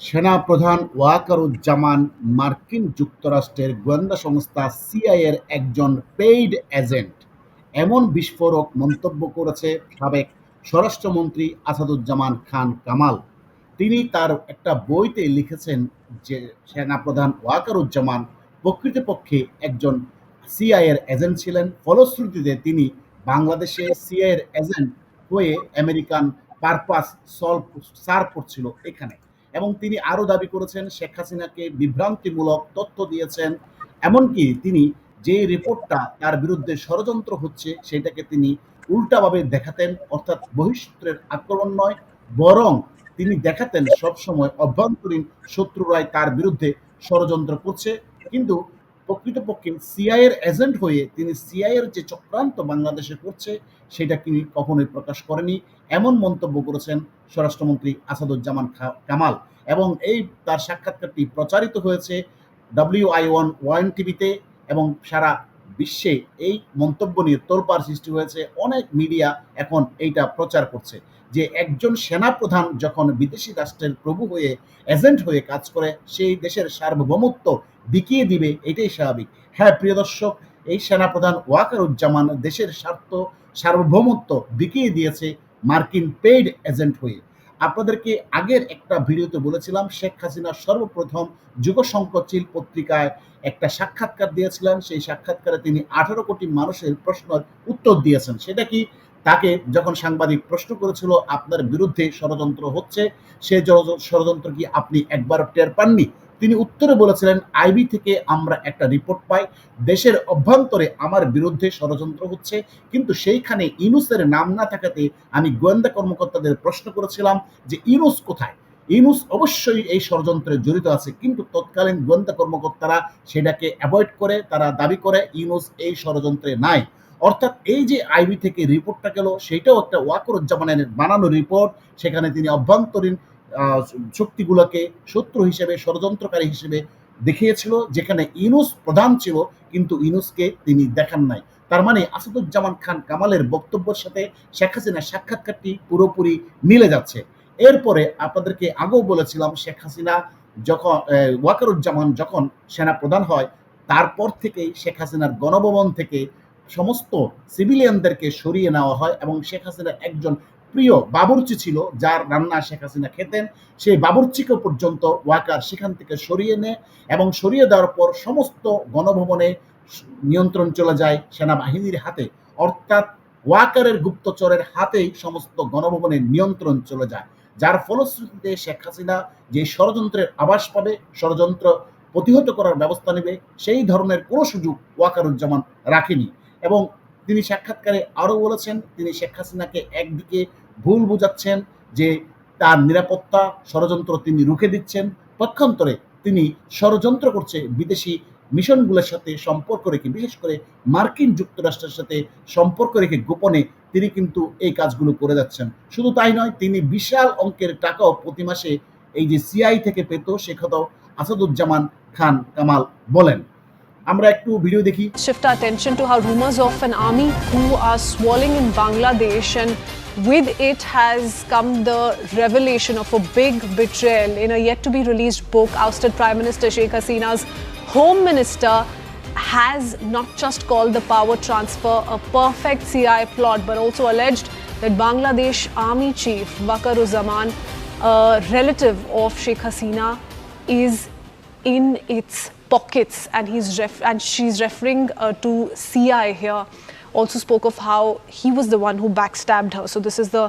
সেনাপ্রধান ওয়াকারুজ্জামান মার্কিন যুক্তরাষ্ট্রের গোয়েন্দা সংস্থা সিআইএর একজন পেইড এজেন্ট। এমন বিস্ফোরক মন্তব্য করেছে সাবেক স্বরাষ্ট্রমন্ত্রী আসাদুজ্জামান খান কামাল। তিনি তার একটা বইতে লিখেছেন যে সেনাপ্রধান ওয়াকারুজ্জামান প্রকৃতপক্ষে একজন সিআইএর এজেন্ট ছিলেন। ফলশ্রুতিতে তিনি বাংলাদেশে সিআইএর এজেন্ট হয়ে আমেরিকান পারপাস সলভ সার্ভ করছিল এখানে। এবং তিনি আরও দাবি করেছেন শেখ হাসিনাকে বিভ্রান্তিমূলক তথ্য দিয়েছেন, এমনকি তিনি যে রিপোর্টটা তার বিরুদ্ধে ষড়যন্ত্র হচ্ছে সেটাকে তিনি উল্টাভাবে দেখাতেন, অর্থাৎ বহিষ্ঠের আক্রমণ নয়, বরং তিনি দেখাতেন সবসময় অভ্যন্তরীণ শত্রুরাই তার বিরুদ্ধে ষড়যন্ত্র করছে। কিন্তু প্রকৃতপক্ষে সিআইয়ের এজেন্ট হয়ে তিনি সিআইয়ের যে চক্রান্ত বাংলাদেশে করছে, সেটা তিনি কখনোই প্রকাশ করেনি। এমন মন্তব্য করেছেন স্বরাষ্ট্রমন্ত্রী আসাদুজ্জামান কামাল এবং এই তার সাক্ষাৎকারটি প্রচারিত হয়েছে ডাব্লিউ আই ওয়ান ওয়ান টিভিতে এবং সারা বিশ্বে এই মন্তব্য নিয়ে তোলপাড় সৃষ্টি হয়েছে। অনেক মিডিয়া এখন এইটা প্রচার করছে যে একজন সেনাপ্রধান যখন বিদেশি রাষ্ট্রের প্রভু হয়ে এজেন্ট হয়ে কাজ করে, সেই দেশের সার্বভৌমত্ব বিকিয়ে দিবে, এটাই স্বাভাবিক। হ্যাঁ প্রিয় দর্শক, এই সেনাপ্রধান ওয়াকারুজ্জামান দেশের স্বার্থ, সার্বভৌমত্ব বিকিয়ে দিয়েছে মার্কিন পেইড এজেন্ট হয়ে। আপনাদেরকে আগের একটা ভিডিওতে বলেছিলাম, শেখ হাসিনা সর্বপ্রথম যুগশঙ্কচিল পত্রিকায় একটা সাক্ষাৎকার দিয়েছিলেন। সেই সাক্ষাৎকারে তিনি আঠারো কোটি মানুষের প্রশ্নের উত্তর দিয়েছেন। সেটা কি? তাকে যখন সাংবাদিক প্রশ্ন করেছিল, আপনার বিরুদ্ধে ষড়যন্ত্র হচ্ছে, সে য- ষড়যন্ত্র কি আপনি একবার টের পাননি? তিনি উত্তরে বলেছিলেন, আইবি থেকে আমরা একটা রিপোর্ট পাই। দেশের অভ্যন্তরে আমার বিরুদ্ধে ষড়যন্ত্র হচ্ছে। কিন্তু সেইখানে ইনুসের নাম না থাকাতে আমি গোয়েন্দা কর্মকর্তাদের প্রশ্ন করেছিলাম যে ইনুস কোথায়? ইনুস অবশ্যই এই ষড়যন্ত্রে জড়িত আছে। কিন্তু তৎকালীন গোয়েন্দা কর্মকর্তারা সেটাকে অ্যাভয়েড করে, তারা দাবি করে ইনুস এই ষড়যন্ত্রে নাই। অর্থাৎ এই যে আইবি থেকে রিপোর্টটা গেল, সেটাও একটা ওয়াকরুজ্জামানের বানানো রিপোর্ট। সেখানে তিনি অভ্যন্তরীণ শক্তিগুলোকে শত্রু হিসেবে, ষড়যন্ত্রকারী হিসেবে দেখিয়েছিল, যেখানে ইনুস প্রধান ছিল, কিন্তু ইনুসকে তিনি দেখান নাই। তার মানে আসাদুজ্জামান খান কামালের বক্তব্যের সাথে শেখ হাসিনার সাক্ষাৎকারটি পুরোপুরি মিলে যাচ্ছে। এরপরে আপনাদেরকে আগেও বলেছিলাম, শেখ হাসিনা যখন ওয়াকারুজ্জামান যখন সেনা প্রধান হয়, তারপর থেকেই শেখ হাসিনার গণভবন থেকে সমস্ত সিভিলিয়ানদেরকে সরিয়ে নেওয়া হয় এবং শেখ হাসিনার একজন প্রিয় বাবুর্চি ছিল, যার রান্না শেখ হাসিনা খেতেন। সেই বাবুর্চিকে পর্যন্ত ওয়াকার সেখান থেকে সরিয়ে নেয় এবং সরিয়ে দেওয়ার পর সমস্ত গণভবনে নিয়ন্ত্রণ চলে যায় সেনাবাহিনীর হাতে। অর্থাৎ ওয়াকারের গুপ্তচরের হাতেই সমস্ত গণভবনের নিয়ন্ত্রণ চলে যায়। যার ফলশ্রুতিতে শেখ হাসিনা যে ষড়যন্ত্রের আবাস পাবে, ষড়যন্ত্র প্রতিহত করার ব্যবস্থা নেবে, সেই ধরনের কোনো সুযোগ ওয়াকারুজ্জামান রাখেনি। এবং তিনি সাক্ষাৎকারে আরও বলেছেন, তিনি শেখ হাসিনাকে একদিকে ভুল বোঝাচ্ছেন যে তার নিরাপত্তা ষড়যন্ত্র তিনি রুখে দিচ্ছেন। পক্ষান্তরে তিনি ষড়যন্ত্র করছে বিদেশি মিশনগুলোর সাথে সম্পর্ক রেখে বিশেষ করে মার্কিন যুক্তরাষ্ট্রের সাথে সম্পর্ক রেখে গোপনে তিনি কিন্তু এই কাজগুলো করে যাচ্ছেন। শুধু তাই নয় তিনি বিশাল অঙ্কের টাকাও প্রতি মাসে এই যে সিআই থেকে পেত সে কথাও আসাদুজ্জামান খান কামাল বলেন। আমরা একটু ভিডিও দেখি। Our attention to how rumors of an army coup are swirling in Bangladesh, and with it has come the revelation of a big betrayal in a yet to be released book. Ousted Prime Minister Sheikh Hasina's Home Minister has not just called the power transfer a perfect CI plot, but also alleged that Bangladesh Army Chief Wakaruzaman, a relative of Sheikh Hasina, is in its pockets and he's and she's referring uh, to CI here also spoke of how he was the one who backstabbed her. So this is the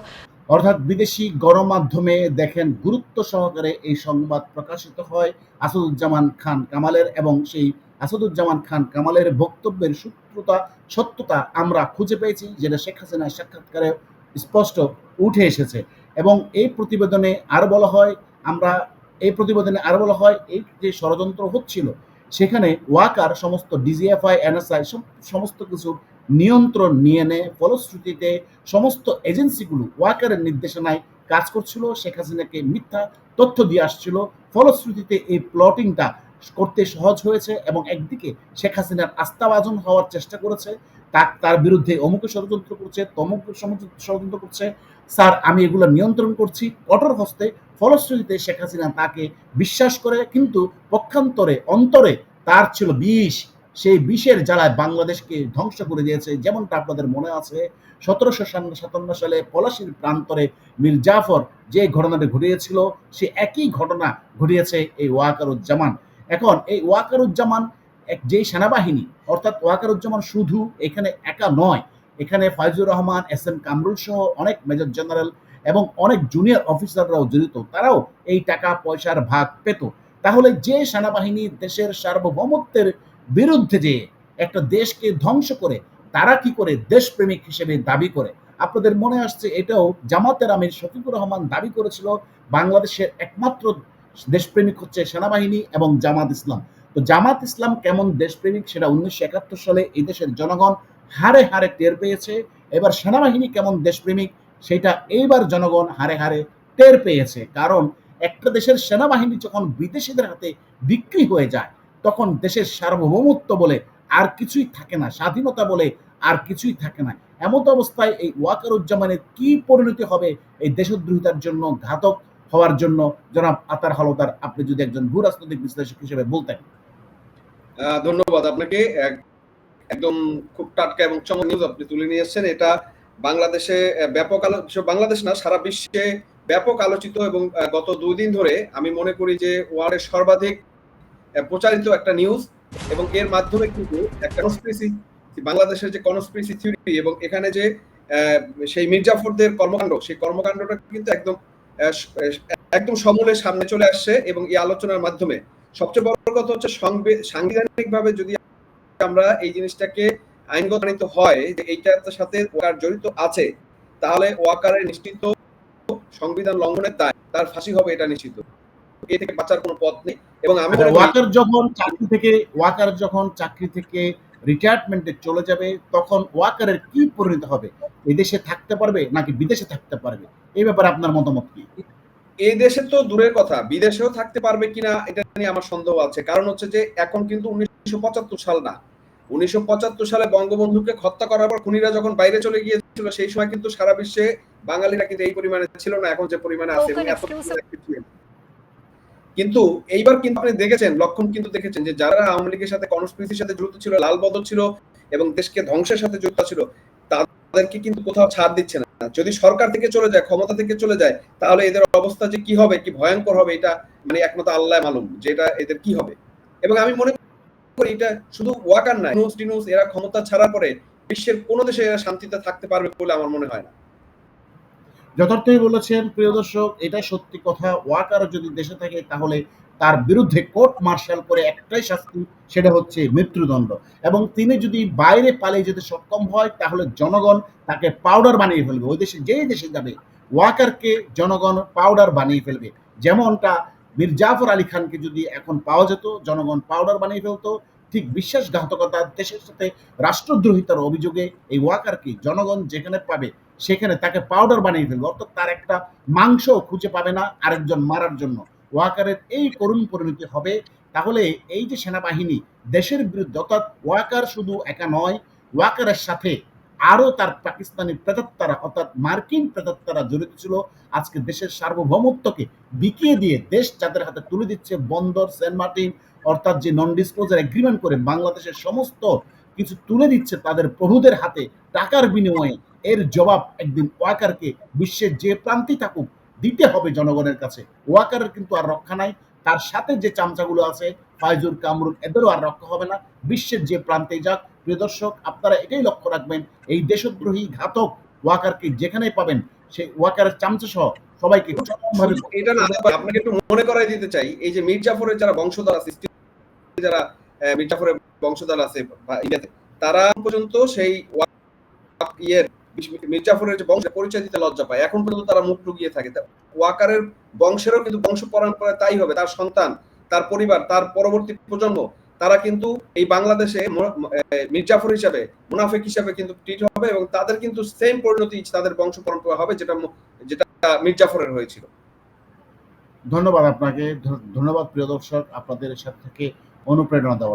অর্থাৎ বিদেশি গণমাধ্যমে দেখেন গুরুত্ব সহকারে এই সংবাদ প্রকাশিত হয় আসাদুজ্জামান খান কামালের এবং সেই আসাদুজ্জামান খান কামালের বক্তব্যের সূত্রতা, সত্যতা আমরা খুঁজে পেয়েছি, যেটা শেখ হাসিনার সাক্ষাৎকারে স্পষ্ট উঠে এসেছে। এবং এই প্রতিবেদনে আরও বলা হয়, আমরা এই প্রতিবেদনে আরও বলা হয়, এই যে ষড়যন্ত্র হচ্ছিল, সেখানে ওয়াকার সমস্ত ডিজিএফআই, এনএসআই সমস্ত কিছু নিয়ন্ত্রণ নিয়ে নেয় ফলশ্রুতিতে সমস্ত এজেন্সিগুলো ওয়াকারের নির্দেশনায় কাজ করছিল, শেখ হাসিনাকে মিথ্যা তথ্য দিয়ে আসছিল, ফলশ্রুতিতে এই প্লটিংটা করতে সহজ হয়েছে এবং একদিকে শেখ হাসিনার আস্থাভাজন হওয়ার চেষ্টা করেছে তা- তার বিরুদ্ধে অমুকে ষড়যন্ত্র করছে তমুক ষড়যন্ত্র করছে। স্যার, আমি এগুলো নিয়ন্ত্রণ করছি, কঠোর হস্তে, ফলশ্রুতিতে শেখ হাসিনা তাকে বিশ্বাস করে, কিন্তু পক্ষান্তরে, অন্তরে তার ছিল বিষ। সেই বিষের জ্বালায় বাংলাদেশকে ধ্বংস করে দিয়েছে, যেমনটা আপনাদের মনে আছে। সতেরোশো সাতান্ন সালে পলাশির প্রান্তরে মীর জাফর যে ঘটনাটি ঘটিয়েছিল, সে একই ঘটনা ঘটিয়েছে এই ওয়াকারুজ্জামান। এখন এই ওয়াকারুজ্জামান এক যেই সেনাবাহিনী, অর্থাৎ ওয়াকারুজ্জামান শুধু এখানে একা নয়, এখানে ফাইজুর রহমান, এস এম কামরুল সহ অনেক মেজর জেনারেল এবং অনেক জুনিয়র অফিসাররাও জড়িত, তারাও এই টাকা পয়সার ভাগ পেত। তাহলে যে সেনাবাহিনী দেশের সার্বভৌমত্বের বিরুদ্ধে যে একটা দেশকে ধ্বংস করে, তারা কি করে দেশপ্রেমিক হিসেবে দাবি করে? আপনাদের মনে আসছে এটাও জামাতের আমির শফিকুর রহমান দাবি করেছিল, বাংলাদেশের একমাত্র দেশপ্রেমিক হচ্ছে সেনাবাহিনী এবং জামাত ইসলাম। তো জামাত ইসলাম কেমন দেশপ্রেমিক সেটা উনিশশো একাত্তর সালে এই দেশের জনগণ হারে হারে টের পেয়েছে, এবার সেনাবাহিনী কেমন দেশপ্রেমিক সেটা এইবার জনগণ হারে হারে টের পেয়েছে। কারণ একটা দেশের সেনাবাহিনী যখন বিদেশিদের হাতে বিক্রি হয়ে যায় তখন দেশের সার্বভৌমত্ব বলে আর কিছুই থাকে না, স্বাধীনতা বলে আর কিছুই থাকে না। এমত অবস্থায় এই ওয়াকারুজ্জামানের কি পরিণতি হবে এই দেশদ্রোহিতার জন্য ঘাতক হওয়ার জন্য? জনাব আতার হলদার, আপনি যদি একজন ভূ রাজনৈতিক বিশ্লেষক হিসেবে বলতেন। ধন্যবাদ আপনাকে। একদম খুব টাটকা এবং চমক নিউজ আপনি তুলে নিয়ে এসেছেন এটা বাংলাদেশে ব্যাপক আলো, শুধু বাংলাদেশ না, সারা বিশ্বে ব্যাপক আলোচিত এবং গত দুই দিন ধরে আমি মনে করি যে ওয়ার্ল্ডের সর্বাধিক প্রচারিত একটা নিউজ এবং এর মাধ্যমে কিন্তু একটা কনস্পিরেসি বাংলাদেশের যে কনস্পিরেসি থিওরি এবং এখানে যে সেই মির্জাফরদের কর্মকাণ্ড, সেই কর্মকাণ্ডটা কিন্তু একদম একদম সমূলে সামনে চলে আসছে এবং এই আলোচনার মাধ্যমে। সবচেয়ে বড় কথা হচ্ছে সাংবিধানিক ভাবে যদি আমরা এই জিনিসটাকে আইনগত হয়, যে এইটার সাথে ওয়াকার জড়িত আছে, তাহলে ওয়াকারের নিশ্চিত সংবিধান লঙ্ঘনের দায়, তার ফাঁসি হবে এটা নিশ্চিত। এ থেকে বাঁচার কোনো পথ নেই। এবং আমি করি ওয়াকার যখন চাকরি থেকে ওয়াকার যখন চাকরি থেকে রিটায়ারমেন্টে চলে যাবে তখন ওয়াকারের কি পরিণত হবে? এই দেশে থাকতে পারবে নাকি বিদেশে থাকতে পারবে? এই ব্যাপারে আপনার মতামত কি? এই দেশে তো দূরের কথা বিদেশেও থাকতে পারবে কিনা এটা নিয়ে আমার সন্দেহ আছে। কারণ হচ্ছে যে এখন কিন্তু উনিশশো পঁচাত্তর সাল না। উনিশশো পঁচাত্তর সালে বঙ্গবন্ধুকে হত্যা করার পর খুনিরা যখন বাইরে চলে গিয়েছিল সেই সময় কিন্তু সারা বিশ্বে বাঙালিরা কিন্তু এই পরিমাণে ছিল না এখন যে পরিমাণে আছে কিন্তু এইবার কিন্তু আপনি দেখেছেন, লক্ষণ কিন্তু দেখেছেন যে যারা আওয়ামী লীগের সাথে, কনস্পিরেসির সাথে জড়িত ছিল, লাল বদল ছিল এবং দেশকে ধ্বংসের সাথে যুক্ত ছিল, তাদেরকে কিন্তু কোথাও ছাড় দিচ্ছে না। যদি সরকার থেকে চলে যায়, ক্ষমতা থেকে চলে যায়, তাহলে এদের অবস্থা যে কি হবে, কি ভয়ঙ্কর হবে, এটা মানে একমাত্র আল্লাহ মালুম যে এটা এদের কি হবে। এবং আমি মনে করি এটা শুধু ওয়াকার নাই এরা ক্ষমতা ছাড়ার পরে বিশ্বের কোনো দেশে এরা শান্তিতে থাকতে পারবে বলে আমার মনে হয় না। যথার্থই বলেছেন, প্রিয় দর্শক, এটা সত্যি কথা। ওয়াকার যদি দেশে থাকে, তাহলে তার বিরুদ্ধে কোর্ট মার্শাল করে একটাই শাস্তি, সেটা হচ্ছে মৃত্যুদণ্ড। এবং তিনি যদি বাইরে পালিয়ে যেতে সক্ষম হয়, তাহলে জনগণ তাকে পাউডার বানিয়ে ফেলবে। ওই দেশে, যেই দেশে যাবে, ওয়াকারকে জনগণ পাউডার বানিয়ে ফেলবে। যেমনটা মীর জাফর আলী খানকে যদি এখন পাওয়া যেত, জনগণ পাউডার বানিয়ে ফেলতো। ঠিক বিশ্বাসঘাতকতা দেশের সাথে রাষ্ট্রদ্রোহিতার অভিযোগে এই ওয়াকারকে জনগণ যেখানে পাবে সেখানে তাকে পাউডার বানিয়ে ফেলবে। অর্থাৎ তার একটা মাংস খুঁজে পাবে না আরেকজন মারার জন্য। ওয়াকারের এই করুণ পরিণতি হবে। তাহলে এই যে সেনাবাহিনী দেশের বিরুদ্ধে, অর্থাৎ ওয়াকার শুধু একা নয়, ওয়াকারের সাথে আরও তার পাকিস্তানি প্রেতাত্মারা অর্থাৎ মার্কিন প্রেতাত্মারা জড়িত ছিল, আজকে দেশের সার্বভৌমত্বকে বিকিয়ে দিয়ে দেশ যাদের হাতে তুলে দিচ্ছে বন্দর সেন্ট মার্টিন, অর্থাৎ যে নন ডিসক্লোজার এগ্রিমেন্ট করে বাংলাদেশের সমস্ত কিছু তুলে দিচ্ছে তাদের প্রভুদের হাতে টাকার বিনিময়ে এর জবাব একদিন ওয়াকারকে বিশ্বের যে প্রান্তে থাকুক দিতে হবে জনগণের কাছে। ওয়াকারের কিন্তু আর রক্ষা নাই। তার সাথে যে চামচাগুলো আছে ফাইজুর কামরুল এদেরও আর রক্ষা হবে না। বিশ্বের যে প্রান্তে যাক। প্রিয় দর্শক আপনারা এটাই লক্ষ্য রাখবেন এই দেশদ্রোহী ঘাতক ওয়াকারকে যেখানেই পাবেন সেই ওয়াকারের চামচা সহ সবাইকে এটা না আপনাকে একটু মনে করাই দিতে চাই এই যে মীর জাফরের যারা বংশধর আছে যারা আহ, মীর জাফরের বংশধর আছে ইয়েতে, তারা পর্যন্ত সেই ইয়ের মীর জাফরের যে বংশের পরিচয় দিতে লজ্জা পায়। এখন পর্যন্ত তারা মুখ থাকে। ওয়াকারের বংশেরও কিন্তু বংশ পরম্পরায় তাই হবে। তার সন্তান তার পরিবার তার পরবর্তী প্রজন্ম তারা কিন্তু এই বাংলাদেশে ম- ম- আহ, মীর জাফর হিসাবে মুনাফিক হিসাবে কিন্তু ট্রিট হবে এবং তাদের কিন্তু সেম পরিণতি তাদের বংশ পরম্পরা হবে যেটা যেটা মীর জাফরের হয়েছিল। ধন্যবাদ আপনাকে। ধন্যবাদ প্রিয় দর্শক। আপনাদের সাথে থেকে অনুপ্রেরণা দেওয়ার